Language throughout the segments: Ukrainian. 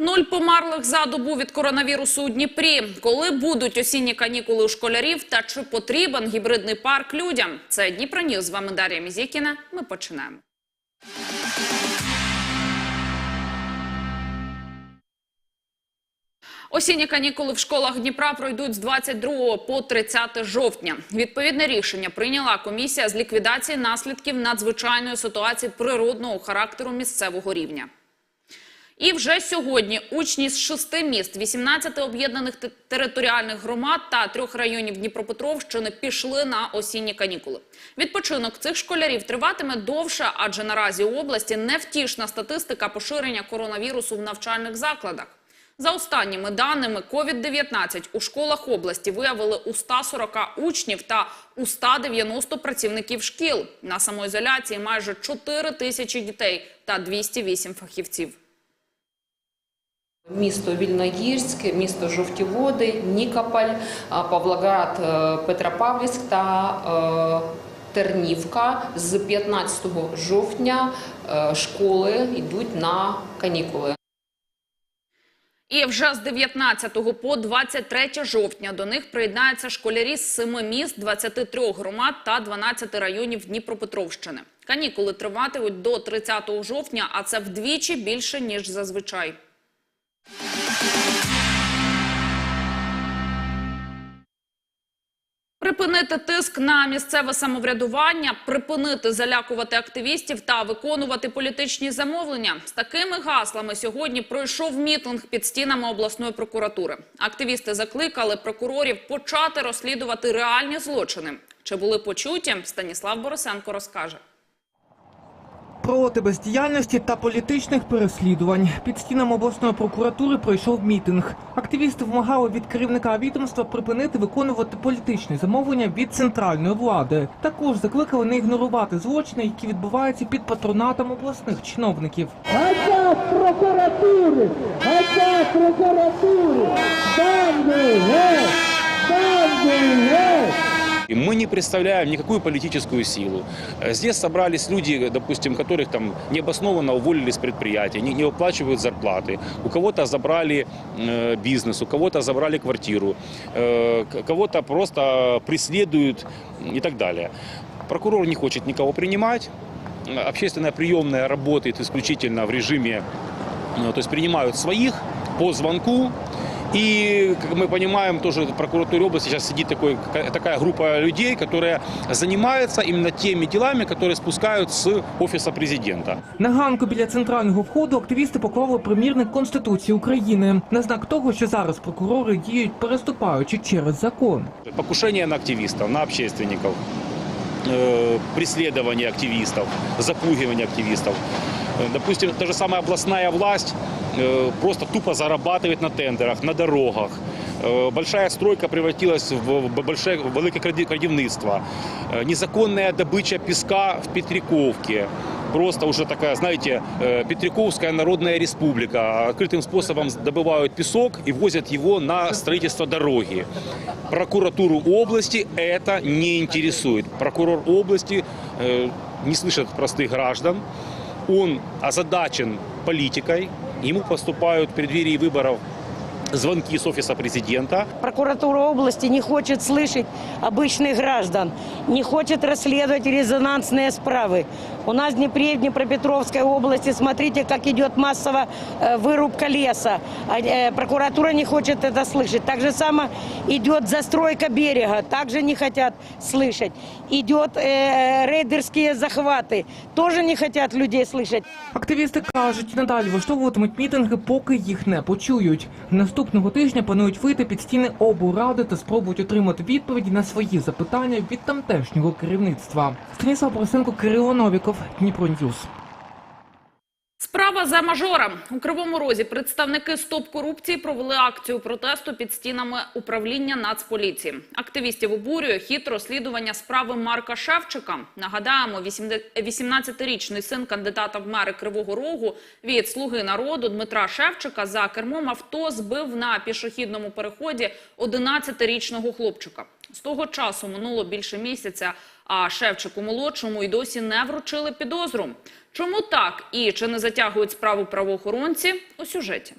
Нуль померлих за добу від коронавірусу у Дніпрі. Коли будуть осінні канікули у школярів та чи потрібен гібридний парк людям? Це Дніпро Ньюз. З вами Дар'я Мізікіна. Ми починаємо. Осінні канікули в школах Дніпра пройдуть з 22 по 30 жовтня. Відповідне рішення прийняла комісія з ліквідації наслідків надзвичайної ситуації природного характеру місцевого рівня. І вже сьогодні учні з шести міст, 18 об'єднаних територіальних громад та трьох районів Дніпропетровщини пішли на осінні канікули. Відпочинок цих школярів триватиме довше, адже наразі у області невтішна статистика поширення коронавірусу в навчальних закладах. За останніми даними, COVID-19 у школах області виявили у 140 учнів та у 190 працівників шкіл. На самоізоляції майже 4 тисячі дітей та 208 фахівців. Місто Вільногірськ, місто Жовті Води, Нікополь, Павлоград, е, Петропавлівськ та е, Тернівка. З 15 жовтня е, школи йдуть на канікули. І вже з 19 по 23 жовтня до них приєднаються школярі з 7 міст, 23 громад та 12 районів Дніпропетровщини. Канікули триватимуть до 30 жовтня, а це вдвічі більше, ніж зазвичай. Припинити тиск на місцеве самоврядування, припинити залякувати активістів та виконувати політичні замовлення. З такими гаслами сьогодні пройшов мітинг під стінами обласної прокуратури. Активісти закликали прокурорів почати розслідувати реальні злочини. Чи були почуті? Станіслав Борисенко розкаже Проти бездіяльності та політичних переслідувань під стінами обласної прокуратури пройшов мітинг. Активісти вимагали від керівника відомства припинити виконувати політичні замовлення від центральної влади. Також закликали не ігнорувати злочини, які відбуваються під патронатом обласних чиновників. Отдав прокуратуры! Отдав прокуратуры! Банды! Геть! И мы не представляем никакую политическую силу. Э, Здесь собрались люди, допустим, которых там необоснованно уволили с предприятия, не, не выплачивают зарплаты. У кого-то забрали э, бизнес, у кого-то забрали квартиру, э, кого-то просто преследуют и так далее. Прокурор не хочет никого принимать. Э, Общественная приемная работает исключительно в режиме, э, то есть принимают своих по звонку. И, как мы понимаем, тоже в прокуратуре области сейчас сидит такой, такая группа людей, которая занимается именно теми делами, которые спускают с офиса президента. На ганку біля центрального входу активісти поклали примірник Конституції України на знак того, що зараз прокурори діють переступаючи через закон. Покушение на активистов, на общественников, э, преследование активистов, запугивание активистов. Э, Допустим, та же самая областная власть э, просто тупо зарабатывает на тендерах, на дорогах. Э, Большая стройка превратилась в в большое велике краді- крадівництво. Э, Незаконная добыча песка в Петряковке. Просто уже такая, знаете, э, Петряковская народная республика. Открытым способом добывают песок и возят его на строительство дороги. Прокуратуру области это не интересует. Прокурор области э, не слышит простых граждан. Он озадачен политикой. Ему поступают в преддверии выборов звонки с офиса президента. Прокуратура области не хочет слышать обычных граждан, не хочет расследовать резонансные справы. У нас в Днепре, в Днепропетровской области, смотрите, как идет массово э, вырубка леса. А, э, Прокуратура не хочет это слышать. Так же само идет застройка берега, также не хотят слышать. Идет э, рейдерские захваты, тоже не хотят людей слышать. Активісти кажуть, надалі влаштовуватимуть мітинги, поки їх не почують. Наступного тижня планують вийти під стіни облради та спробують отримати відповіді на свої запитання від тамтешнього керівництва. Станіслав Борисенко, Кирило Новіков, Дніпро Ньюс. Справа за мажором у кривому розі представники стоп корупції провели акцію протесту під стінами управління Нацполіції. Активістів обурює хід розслідування справи Марка Шевчика. Нагадаємо, 18-річний син кандидата в мери Кривого Рогу від слуги народу Дмитра Шевчика за кермом авто збив на пішохідному переході 11-річного хлопчика. З того часу минуло більше місяця, а Шевчику молодшому й досі не вручили підозру. Чому так і чи не затягують справу правоохоронці у сюжеті?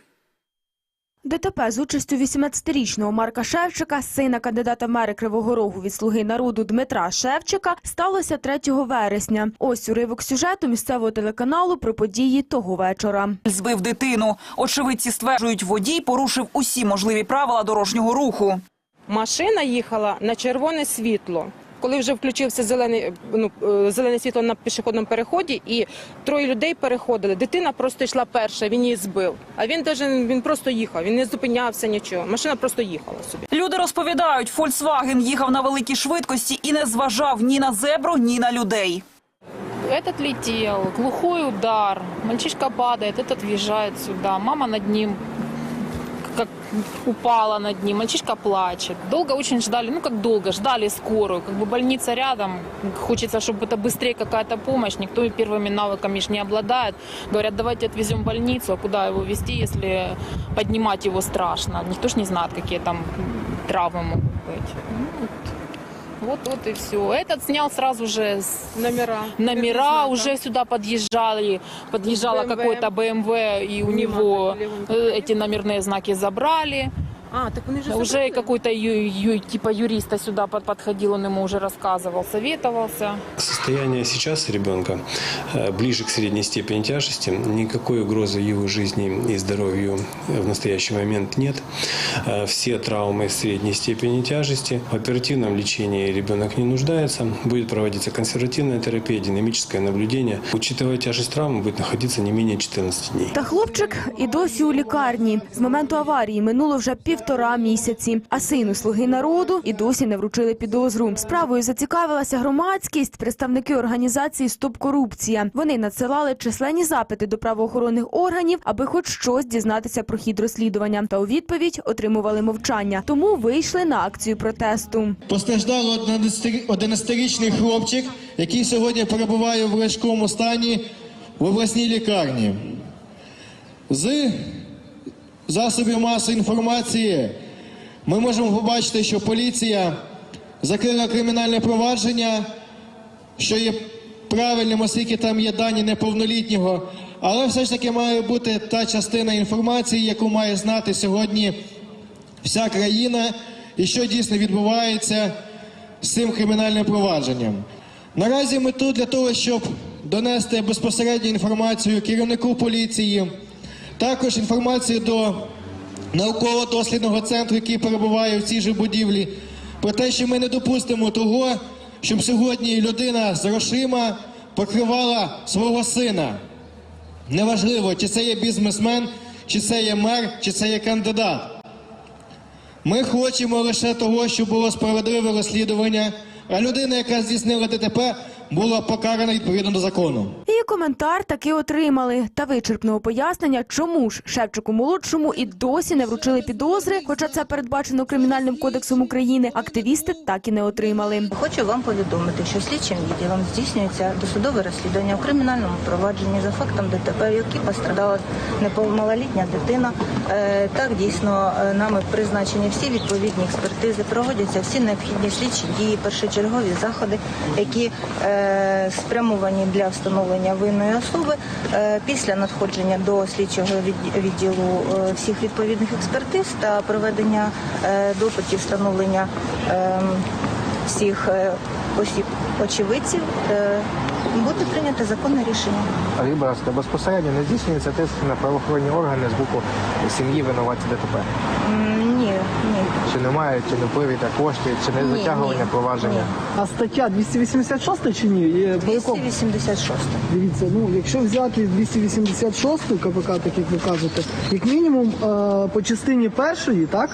ДТП з участю 18-річного Марка Шевчика, сина кандидата в мери Кривого Рогу від «Слуги народу» Дмитра Шевчика, сталося 3 вересня. Ось уривок сюжету місцевого телеканалу про події того вечора. збив дитину. Очевидці стверджують, водій порушив усі можливі правила дорожнього руху. Машина їхала на червоне світло Коли вже включився зелений, ну, е, зелене світло на пішохідному переході, і троє людей переходили. Дитина просто йшла перша, він її збив. А він даже він просто їхав, він не зупинявся нічого. Машина просто їхала собі. Люди розповідають, Фольксваген їхав на великій швидкості і не зважав ні на зебру, ні на людей. Этот летел, глухой удар, мальчишка падает, этот въезжает сюда, мама над ним как упала над ним, мальчишка плачет. Долго очень ждали, ну как долго, ждали скорую, как бы больница рядом, хочется, чтобы это быстрее какая-то помощь, никто первыми навыками ж не обладает. Говорят, давайте отвезем в больницу, а куда его везти, если поднимать его страшно, никто ж не знает, какие там травмы могут быть. Ну, вот. Вот, вот и все. Этот снял сразу же с Номера. номера уже сюда подъезжали, подъезжала BMW. какой-то БМВ, и у Мимо него левым э, эти номерные знаки забрали. А, так вони вже Уже забрали? какой-то ю- ю- типа юриста сюда под- подходил, он ему уже рассказывал, советовался. Состояние сейчас ребенка э, ближе к средней степени тяжести. Никакой угрозы его жизни и здоровью в настоящий момент нет. Э, Все травмы средней степени тяжести. В оперативном лечении ребенок не нуждается. Будет проводиться консервативная терапия, динамическое наблюдение. Учитывая тяжесть травмы, будет находиться не менее 14 дней. Та хлопчик і досі у лікарні. З моменту аварії минуло вже півтора місяці. А сину слуги народу і досі не вручили підозру. Справою зацікавилася громадськість, представники організації Стоп корупція. Вони надсилали численні запити до правоохоронних органів, аби хоч щось дізнатися про хід розслідування. Та у відповідь отримували мовчання. Тому вийшли на акцію протесту. Постраждало 11-річний хлопчик, який сьогодні перебуває в важкому стані в обласній лікарні. З засобів масової інформації ми можемо побачити, що поліція закрила кримінальне провадження, що є правильним, оскільки там є дані неповнолітнього. Але все ж таки має бути та частина інформації, яку має знати сьогодні вся країна і що дійсно відбувається з цим кримінальним провадженням. Наразі ми тут для того, щоб донести безпосередню інформацію керівнику поліції, також інформацію до науково-дослідного центру, який перебуває в цій же будівлі, про те, що ми не допустимо того, щоб сьогодні людина з грошима покривала свого сина. Неважливо, чи це є бізнесмен, чи це є мер, чи це є кандидат. Ми хочемо лише того, щоб було справедливе розслідування, а людина, яка здійснила ДТП, була покарана відповідно до закону. І коментар таки отримали. Та вичерпного пояснення, чому ж Шевчику молодшому і досі не вручили підозри, хоча це передбачено кримінальним кодексом України. Активісти так і не отримали. Хочу вам повідомити, що слідчим відділом здійснюється досудове розслідування у кримінальному провадженні за фактом ДТП, в якій пострадала неповнолітня дитина. Е, Так, дійсно, е, нами призначені всі відповідні експертизи, проводяться всі необхідні слідчі дії, першочергові заходи, які е, спрямовані для встановлення винної особи. Е, Після надходження до слідчого відділу е, всіх відповідних експертиз та проведення е, допитів, встановлення ем, всіх е, осіб очевидців е, буде прийнято законне рішення. Будь ласка, безпосередньо не здійснюється тиск на правоохоронні органи з боку сім'ї винуватців ДТП? Ні, ні. Чи немає, чи не впливіте коштів, чи не Ні, затягування ні, провадження? ні. А стаття 286 чи ні? Є по якому? 286. Дивіться, ну якщо взяти 286 КПК, так як ви кажете, як мінімум е, по частині першої, так?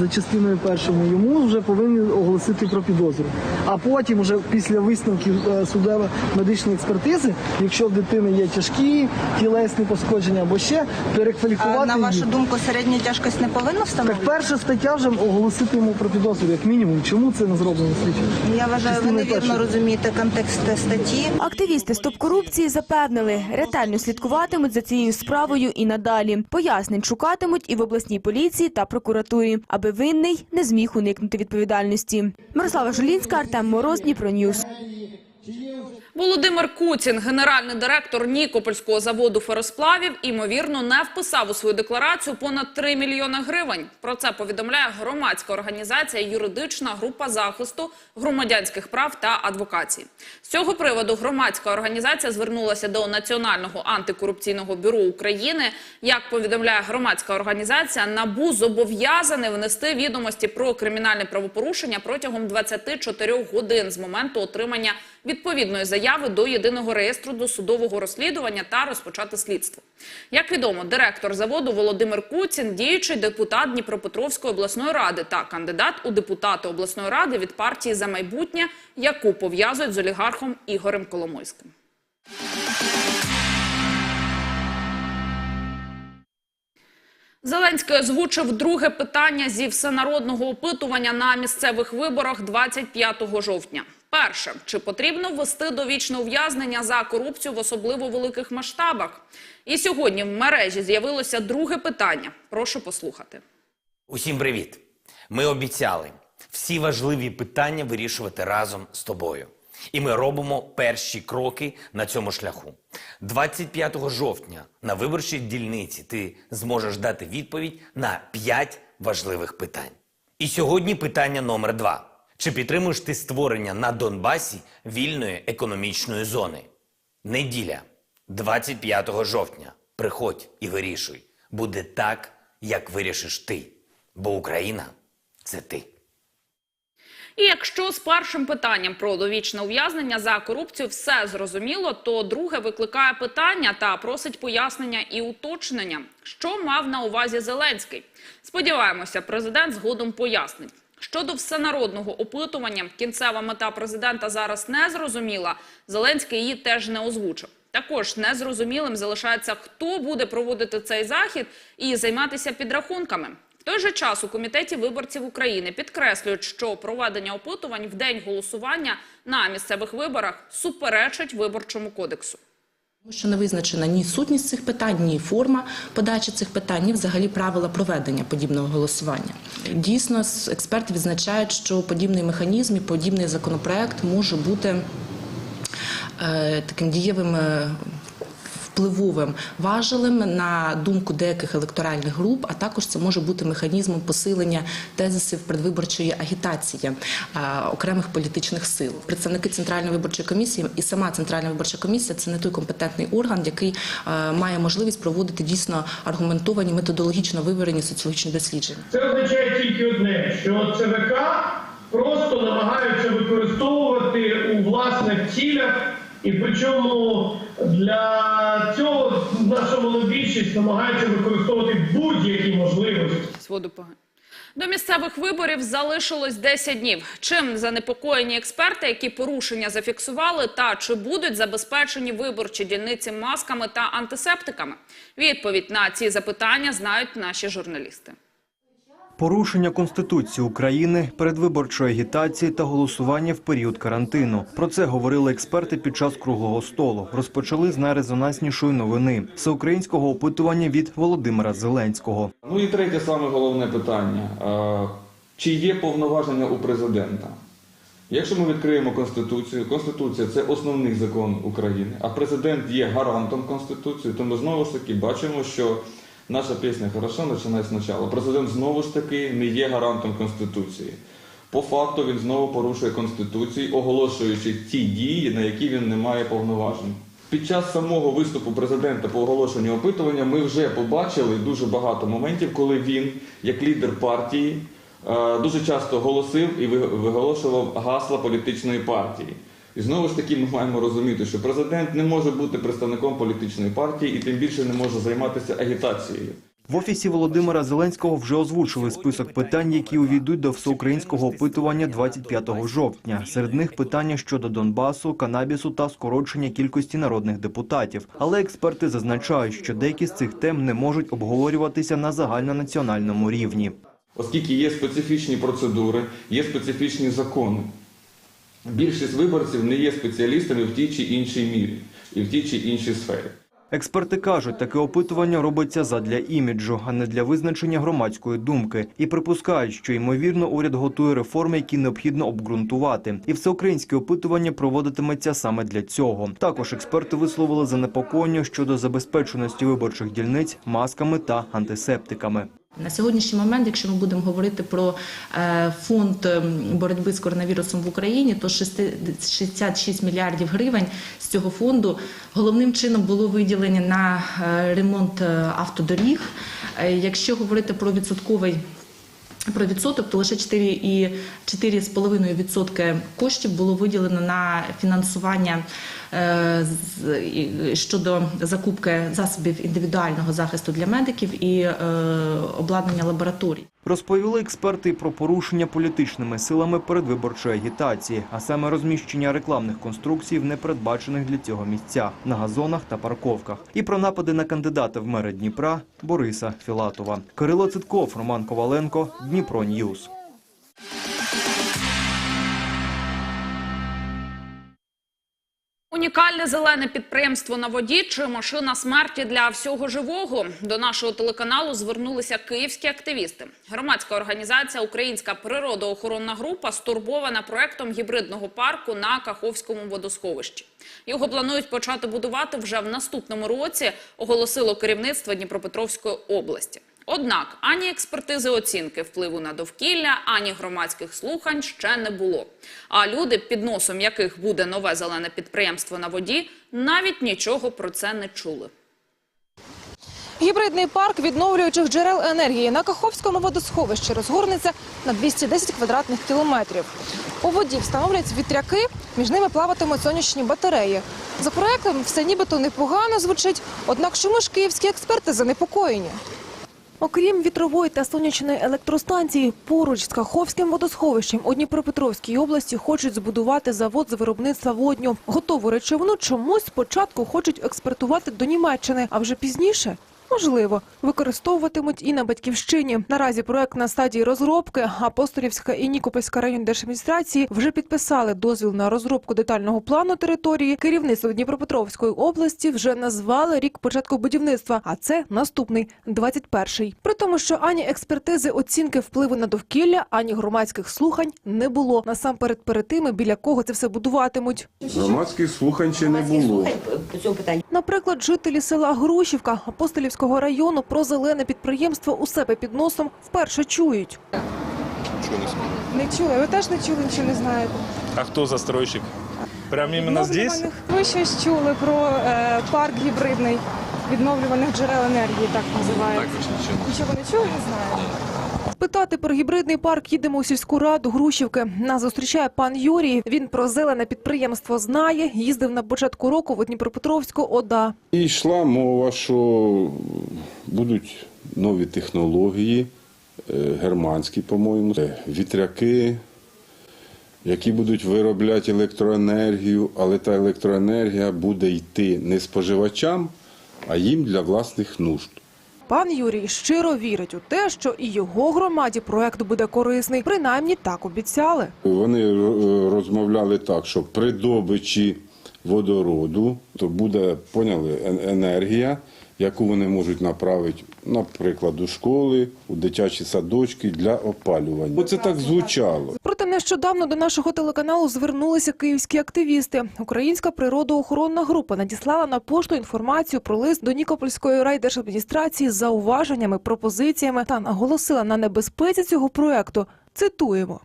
За частиною першою йому вже повинні оголосити про підозру. А потім, вже після висновків е, судово медичної експертизи, якщо в дитини є тяжкі тілесні пошкодження або ще перекваліфікувати на вашу її. думку, середню тяжкість не повинна Так встановити? перша стаття вже оголосити йому про підозру, як мінімум. Чому це не зроблено слідчим? Я вважаю, ви невірно розумієте контекст статті. Активісти стоп корупції запевнили, ретельно слідкуватимуть за цією справою і надалі. Пояснень шукатимуть і в обласній поліції та прокуратурі, аби винний не зміг уникнути відповідальності. Мирослава Жулінська, Артем Мороз, Дніпро Ньюс. Володимир Куцін, генеральний директор Нікопольського заводу феросплавів, імовірно, не вписав у свою декларацію понад 3 мільйони гривень. Про це повідомляє громадська організація Юридична група захисту громадянських прав та адвокації. З цього приводу громадська організація звернулася до Національного антикорупційного бюро України. Як повідомляє громадська організація, набу зобов'язаний внести відомості про кримінальне правопорушення протягом 24 годин з моменту отримання відповідної заяви до єдиного реєстру досудового розслідування та розпочати слідство. Як відомо, директор заводу Володимир Куцін, діючий депутат Дніпропетровської обласної ради та кандидат у депутати обласної ради від партії за майбутнє, яку пов'язують з олігархом Ігорем Коломойським. Зеленський озвучив друге питання зі всенародного опитування на місцевих виборах 25 жовтня. Перше, чи потрібно ввести довічне ув'язнення за корупцію в особливо великих масштабах? І сьогодні в мережі з'явилося друге питання. Прошу послухати. Усім привіт! Ми обіцяли всі важливі питання вирішувати разом з тобою. І ми робимо перші кроки на цьому шляху. 25 жовтня на виборчій дільниці ти зможеш дати відповідь на 5 важливих питань. І сьогодні питання номер два. Чи підтримуєш ти створення на Донбасі вільної економічної зони? Неділя, 25 жовтня. Приходь і вирішуй. Буде так, як вирішиш ти. Бо Україна це ти. І якщо з першим питанням про довічне ув'язнення за корупцію все зрозуміло, то друге викликає питання та просить пояснення і уточнення, що мав на увазі Зеленський. Сподіваємося, президент згодом пояснить. Щодо всенародного опитування, кінцева мета президента зараз не зрозуміла. Зеленський її теж не озвучив. Також незрозумілим залишається, хто буде проводити цей захід і займатися підрахунками. В той же час у комітеті виборців України підкреслюють, що проведення опитувань в день голосування на місцевих виборах суперечить виборчому кодексу. Що не визначена ні сутність цих питань, ні форма подачі цих питань, ні взагалі правила проведення подібного голосування. Дійсно, експерти відзначають, що подібний механізм і подібний законопроект може бути е, таким дієвим. Впливовим важелем на думку деяких електоральних груп, а також це може бути механізмом посилення тезисів предвиборчої агітації окремих політичних сил. Представники центральної виборчої комісії і сама центральна виборча комісія це не той компетентний орган, який е, має можливість проводити дійсно аргументовані методологічно вивірені соціологічні дослідження. Це означає тільки одне, що ЦВК просто намагаються використовувати у власних цілях, і причому для цього наша монобільшість намагається використовувати будь-які можливості. Своду. До місцевих виборів залишилось 10 днів. Чим занепокоєні експерти, які порушення зафіксували, та чи будуть забезпечені виборчі дільниці масками та антисептиками? Відповідь на ці запитання знають наші журналісти. Порушення Конституції України, передвиборчої агітації та голосування в період карантину. Про це говорили експерти під час круглого столу. Розпочали з найрезонанснішої новини всеукраїнського опитування від Володимира Зеленського. Ну і третє саме головне питання. Чи є повноваження у президента? Якщо ми відкриємо Конституцію, Конституція це основний закон України, а президент є гарантом Конституції, то ми знову ж таки бачимо, що наша пісня хорошо починає спочатку. Президент знову ж таки не є гарантом Конституції. По факту він знову порушує Конституцію, оголошуючи ті дії, на які він не має повноважень. Під час самого виступу президента по оголошенню опитування ми вже побачили дуже багато моментів, коли він, як лідер партії, е, дуже часто голосив і виголошував гасла політичної партії. І знову ж таки ми маємо розуміти, що президент не може бути представником політичної партії і тим більше не може займатися агітацією. В офісі Володимира Зеленського вже озвучили список питань, які увійдуть до всеукраїнського опитування 25 жовтня. Серед них питання щодо Донбасу, канабісу та скорочення кількості народних депутатів. Але експерти зазначають, що деякі з цих тем не можуть обговорюватися на загальнонаціональному рівні. Оскільки є специфічні процедури, є специфічні закони. Більшість виборців не є спеціалістами в тій чи іншій мірі і в тій чи іншій сфері. Експерти кажуть, таке опитування робиться задля іміджу, а не для визначення громадської думки. І припускають, що ймовірно уряд готує реформи, які необхідно обґрунтувати. І всеукраїнське опитування проводитиметься саме для цього. Також експерти висловили занепокоєння щодо забезпеченості виборчих дільниць масками та антисептиками. На сьогоднішній момент, якщо ми будемо говорити про е, фонд ем, боротьби з коронавірусом в Україні, то 60 66 мільярдів гривень з цього фонду головним чином було виділені на е, ремонт е, автодоріг. Якщо говорити про відсотковий про відсоток, то лише 4,5% коштів було виділено на фінансування щодо закупки засобів індивідуального захисту для медиків і е, обладнання лабораторій. Розповіли експерти про порушення політичними силами передвиборчої агітації, а саме розміщення рекламних конструкцій в непередбачених для цього місцях на газонах та парковках, і про напади на кандидата в мери Дніпра Бориса Філатова. Кирило Цитков, Роман Коваленко, Дніпро Ньюс. Унікальне зелене підприємство на воді чи машина смерті для всього живого. До нашого телеканалу звернулися київські активісти. Громадська організація Українська природоохоронна група стурбована проектом гібридного парку на Каховському водосховищі. Його планують почати будувати вже в наступному році, оголосило керівництво Дніпропетровської області. Однак ані експертизи оцінки впливу на довкілля, ані громадських слухань ще не було. А люди, під носом яких буде нове зелене підприємство на воді, навіть нічого про це не чули. Гібридний парк відновлюючих джерел енергії на Каховському водосховищі розгорнеться на 210 квадратних кілометрів. У воді встановлять вітряки, між ними плаватимуть сонячні батареї. За проектом все нібито непогано звучить, однак чому ж київські експерти занепокоєні? Окрім вітрової та сонячної електростанції, поруч з Каховським водосховищем у Дніпропетровській області хочуть збудувати завод з виробництва водню. Готову речовину чомусь спочатку хочуть експортувати до Німеччини, а вже пізніше. Можливо, використовуватимуть і на батьківщині. Наразі проект на стадії розробки. Апостолівська і Нікопольська районні держадміністрації вже підписали дозвіл на розробку детального плану території. Керівництво Дніпропетровської області вже назвали рік початку будівництва, а це наступний 21-й. При тому, що ані експертизи оцінки впливу на довкілля, ані громадських слухань не було. Насамперед перед тими, біля кого це все будуватимуть. Громадських слухань ще не було. Наприклад, жителі села Грушівка Апостолівського району про зелене підприємство у себе під носом вперше чують. Не чули, ви теж не чули, нічого не знаєте. А хто застройщик? Прям іменно здесь? Ви щось чули про е, парк гібридний відновлюваних джерел енергії, так називається. Нічого не чули, не знаю. Питати про гібридний парк їдемо у сільську раду Грушівки. Нас зустрічає пан Юрій. Він про зелене підприємство знає. Їздив на початку року в Дніпропетровську ОДА. І йшла мова, що будуть нові технології, е, германські, по-моєму, вітряки, які будуть виробляти електроенергію, але та електроенергія буде йти не споживачам, а їм для власних нужд. Пан Юрій щиро вірить у те, що і його громаді проект буде корисний. Принаймні так обіцяли. Вони е, розмовляли так, що при добичі водороду то буде поняли ен- енергія, яку вони можуть направити, наприклад, у школи, у дитячі садочки для опалювання. Оце так звучало. Нещодавно до нашого телеканалу звернулися київські активісти. Українська природоохоронна група надіслала на пошту інформацію про лист до Нікопольської райдержадміністрації з зауваженнями, пропозиціями та наголосила на небезпеці цього проекту. Цитуємо.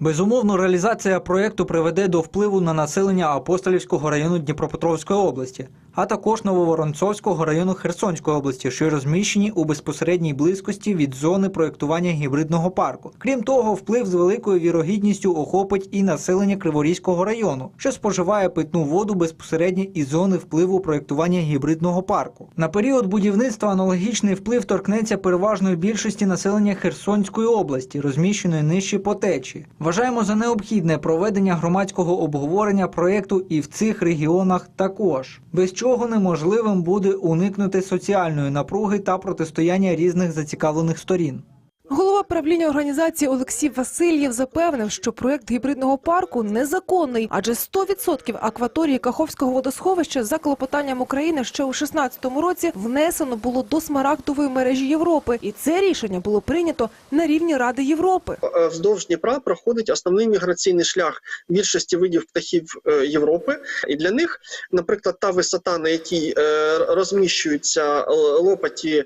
Безумовно, реалізація проєкту приведе до впливу на населення Апостолівського району Дніпропетровської області, а також Нововоронцовського району Херсонської області, що розміщені у безпосередній близькості від зони проєктування гібридного парку. Крім того, вплив з великою вірогідністю охопить і населення Криворізького району, що споживає питну воду безпосередньо із зони впливу проєктування гібридного парку. На період будівництва аналогічний вплив торкнеться переважної більшості населення Херсонської області, розміщеної нижче по течії. Вважаємо за необхідне проведення громадського обговорення проєкту і в цих регіонах також, без чого неможливим буде уникнути соціальної напруги та протистояння різних зацікавлених сторін. Голова правління організації Олексій Васильєв запевнив, що проект гібридного парку незаконний, адже 100% акваторії Каховського водосховища за клопотанням України ще у 16-му році внесено було до смарагдової мережі Європи, і це рішення було прийнято на рівні Ради Європи. Е, вздовж Дніпра проходить основний міграційний шлях більшості видів птахів е, Європи, і для них, наприклад, та висота, на якій е, розміщуються е, лопаті.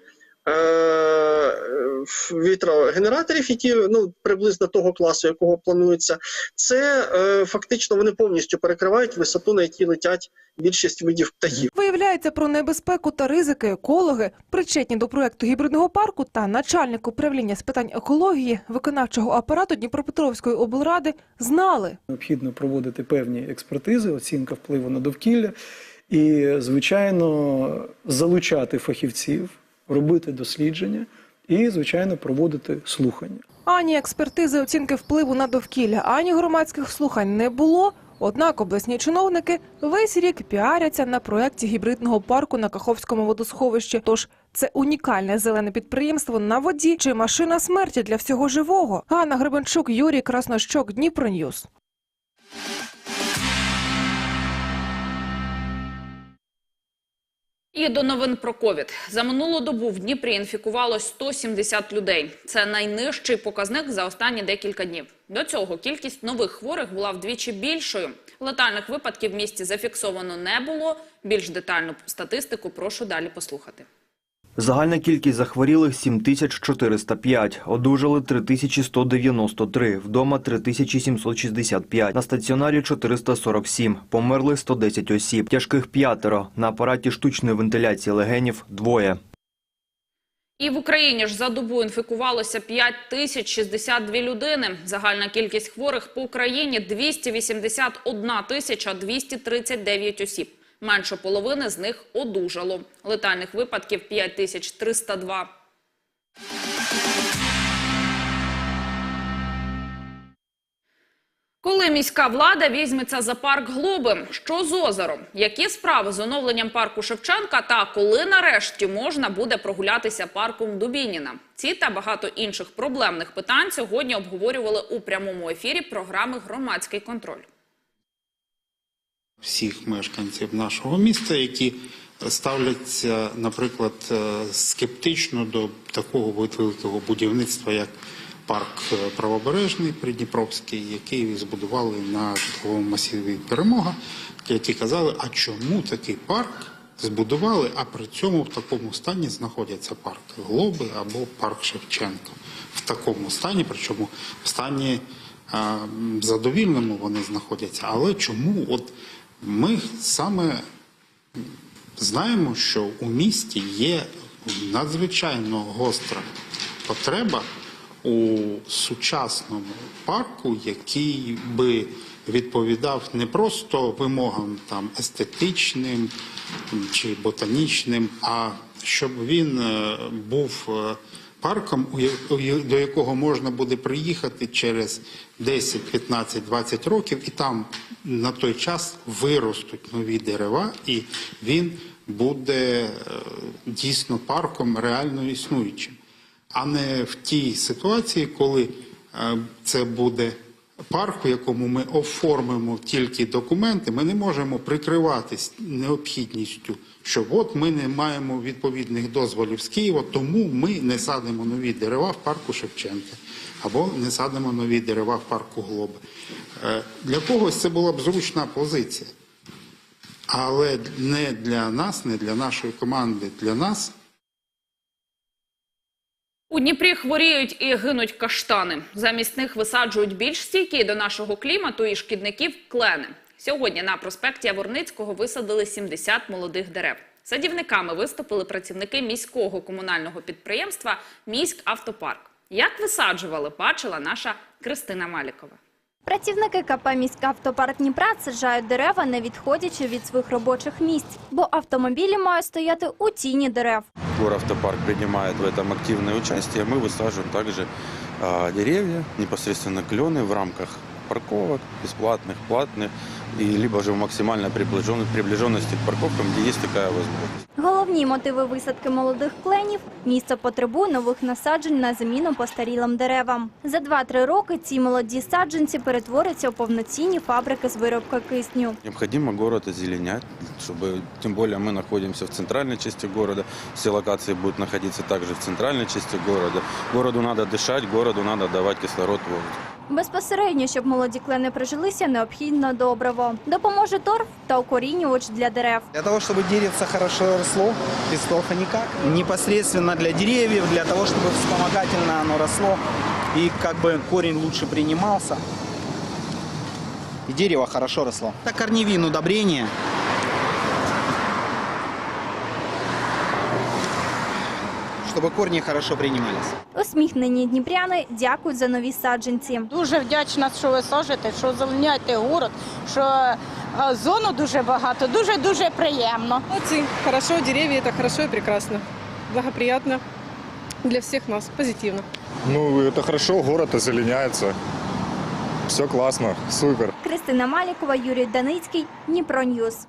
Е, Вітрогенераторів, які ну приблизно того класу, якого планується, це е, фактично вони повністю перекривають висоту, на якій летять більшість видів птахів. Виявляється про небезпеку та ризики екологи, причетні до проекту гібридного парку та начальник управління з питань екології виконавчого апарату Дніпропетровської облради знали. Необхідно проводити певні експертизи, оцінка впливу на довкілля і, звичайно, залучати фахівців, робити дослідження і, звичайно, проводити слухання. Ані експертизи оцінки впливу на довкілля, ані громадських слухань не було. Однак обласні чиновники весь рік піаряться на проєкті гібридного парку на Каховському водосховищі. Тож це унікальне зелене підприємство на воді чи машина смерті для всього живого. Ганна Гребенчук, Юрій Краснощок, Дніпроньюз. І до новин про ковід. За минулу добу в Дніпрі інфікувало 170 людей. Це найнижчий показник за останні декілька днів. До цього кількість нових хворих була вдвічі більшою. Летальних випадків в місті зафіксовано не було. Більш детальну статистику прошу далі послухати. Загальна кількість захворілих 7405, одужали 3193, вдома 3765, на стаціонарі 447, померли 110 осіб, тяжких п'ятеро, на апараті штучної вентиляції легенів – двоє. І в Україні ж за добу інфікувалося 5 тисяч 62 людини. Загальна кількість хворих по Україні 281 тисяча 239 осіб. Менше половини з них одужало. Летальних випадків 5 тисяч 302. Коли міська влада візьметься за парк Глоби, що з озером? Які справи з оновленням парку Шевченка та коли нарешті можна буде прогулятися парком Дубініна? Ці та багато інших проблемних питань сьогодні обговорювали у прямому ефірі програми Громадський контроль. Всіх мешканців нашого міста, які ставляться, наприклад, е, скептично до такого великого будівництва, як парк е, правобережний Придніпровський, який збудували на житловому масиві Перемога, які казали, а чому такий парк збудували, а при цьому в такому стані знаходяться парк Глоби або парк Шевченка. В такому стані, причому в стані а, задовільному вони знаходяться. Але чому от ми саме знаємо, що у місті є надзвичайно гостра потреба у сучасному парку, який би відповідав не просто вимогам там естетичним чи ботанічним, а щоб він е, був е, парком, до якого можна буде приїхати через 10, 15, 20 років, і там на той час виростуть нові дерева, і він буде е, дійсно парком реально існуючим, а не в тій ситуації, коли е, це буде парк, в якому ми оформимо тільки документи, ми не можемо прикриватись необхідністю, що от ми не маємо відповідних дозволів з Києва, тому ми не садимо нові дерева в парку Шевченка або не садимо нові дерева в парку Глоби. Е, Для когось це була б зручна позиція. Але не для нас, не для нашої команди, для нас У Дніпрі хворіють і гинуть каштани. Замість них висаджують більш стійкі до нашого клімату і шкідників клени. Сьогодні на проспекті Яворницького висадили 70 молодих дерев. Садівниками виступили працівники міського комунального підприємства «Міськавтопарк». Як висаджували, бачила наша Кристина Малікова. Працівники КП «Міськавтопарк Дніпра саджають дерева, не відходячи від своїх робочих місць, бо автомобілі мають стояти у тіні дерев. Горавтопарк принимает в этом активное участие. Мы высаживаем также а, деревья, непосредственно клены в рамках парковок, бесплатных, платных, и либо же в максимальной приближен- приближенности к парковкам, где есть такая возможность. Головні мотиви висадки молодих кленів – місто потребує нових насаджень на заміну постарілим деревам. За 2-3 роки ці молоді саджанці перетворяться у повноцінні фабрики з виробки кисню. Необходимо город озеленять, чтобы, тем более мы находимся в центральной части города, все локации будут находиться также в центральной части города. Городу надо дышать, городу надо давать кислород в воздух. Безпосередньо, щоб молоді клени прижилися, необхідно добриво. Допоможе торф та укорінювач для дерев. Для того, чтобы деревце хорошо росло, без торфа никак. Непосредственно для деревьев, для того, чтобы вспомогательно оно росло и как бы корень лучше принимался. И дерево хорошо росло. Это корневин удобрение. Чтобы корни хорошо принимались. Усміхнені дніпряни дякують за нові саджанці. Дуже вдячна, що ви сажете, що озеленяєте город, що е, зону дуже багато, дуже дуже приємно. Молодцы. Хорошо, деревья это хорошо и прекрасно. Благоприятно для всех нас, позитивно. Ну, это хорошо, город озеленяется. Все классно, супер. Кристина Малікова, Юрій Даницький, Дніпро Ньюс.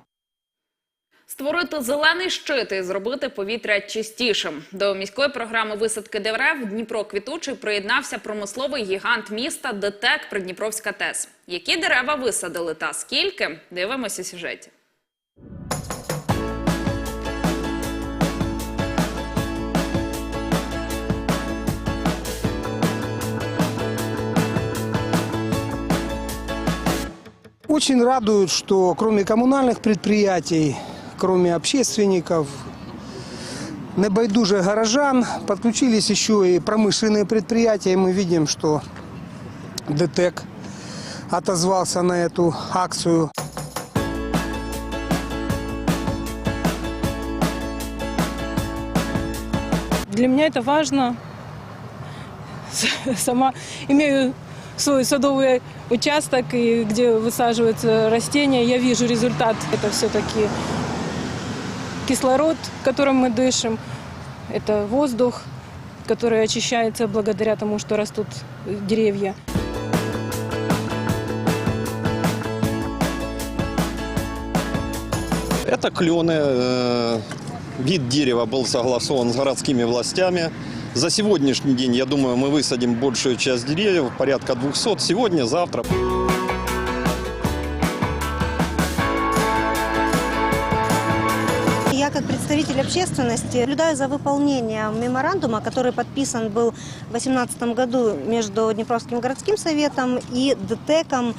Створити зелений щит і зробити повітря чистішим. До міської програми висадки дерев Дніпро квітучий приєднався промисловий гігант міста ДТЕК Придніпровська ТЕС. Які дерева висадили та скільки? Дивимося у сюжеті. Очень радует, что кроме коммунальных предприятий, кроме общественников, небайдуже горожан, подключились еще и промышленные предприятия. И мы видим, что ДТЭК отозвался на эту акцию. Для меня это важно. Сама имею свой садовый участок, и где высаживаются растения. Я вижу результат. Это все-таки кислород, которым мы дышим. Это воздух, который очищается благодаря тому, что растут деревья. Это клены. э, Вид дерева был согласован с городскими властями. За сегодняшний день, я думаю, мы высадим большую часть деревьев, порядка 200 сегодня, завтра. Как представитель общественности наблюдаю за выполнением меморандума, который подписан был в 2018 году между Днепровским городским советом и ДТЭКом.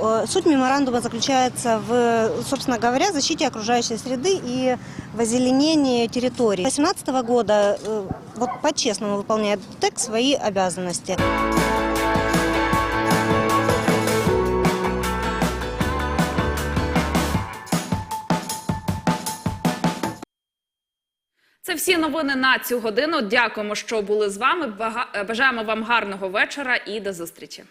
Э, Суть меморандума заключается в, собственно говоря, защите окружающей среды и в озеленении территории. С 2018 года э, вот по-честному выполняет ДТЭК свои обязанности. Це всі новини на цю годину. Дякуємо, що були з вами. Бажаємо вам гарного вечора і до зустрічі.